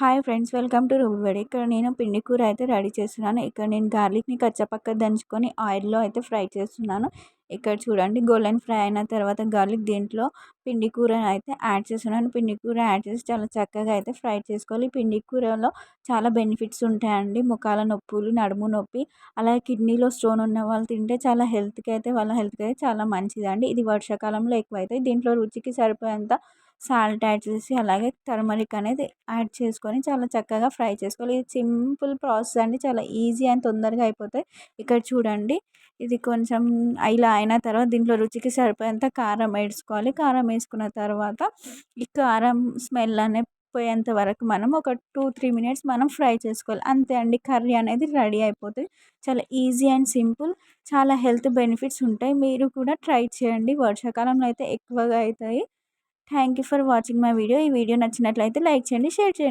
Hi friends welcome to Rubbadi ఇక్కడ నేను పిండి కూర అయితే రెడీ చేస్తున్నాను. ఇక్కడ నేను గార్లిక్ని కచ్చపక్క దంచుకొని ఆయిల్లో అయితే ఫ్రై చేస్తున్నాను. ఇక్కడ చూడండి గోల్డెన్ ఫ్రై అయిన తర్వాత గార్లిక్ దీంట్లో పిండి కూర అయితే యాడ్ చేస్తున్నాను. పిండి కూర యాడ్ చేసి చాలా చక్కగా అయితే ఫ్రై చేసుకోవాలి. పిండి కూరలో చాలా బెనిఫిట్స్ ఉంటాయండి. ముఖాల నొప్పులు నడుము నొప్పి అలాగే కిడ్నీలో స్టోన్ ఉన్న వాళ్ళు తింటే చాలా హెల్త్కి అయితే వాళ్ళ హెల్త్కి అయితే చాలా మంచిదండి. ఇది వర్షాకాలంలో ఎక్కువైతే దీంట్లో రుచికి సరిపోయేంత సాల్ట్ యాడ్ చేసి అలాగే టర్మరిక్ అనేది యాడ్ చేసుకొని చాలా చక్కగా ఫ్రై చేసుకోవాలి. ఇది సింపుల్ ప్రాసెస్ అండి. చాలా ఈజీ అండ్ తొందరగా అయిపోతాయి. ఇక్కడ చూడండి. ఇది కొంచెం ఇలా అయిన తర్వాత దీంట్లో రుచికి సరిపోయేంత కారం వేసుకోవాలి. కారం వేసుకున్న తర్వాత ఈ కారం స్మెల్ అనే పోయేంత వరకు మనం ఒక టూ త్రీ మినిట్స్ మనం ఫ్రై చేసుకోవాలి. అంతే అండి. కర్రీ అనేది రెడీ అయిపోతుంది. చాలా ఈజీ అండ్ సింపుల్. చాలా హెల్త్ బెనిఫిట్స్ ఉంటాయి. మీరు కూడా ట్రై చేయండి. వర్షాకాలంలో అయితే ఎక్కువగా అవుతాయి. Thank you for watching my video. ఈ వీడియో నచ్చినట్లయితే లైక్ చేయండి షేర్ చేయండి.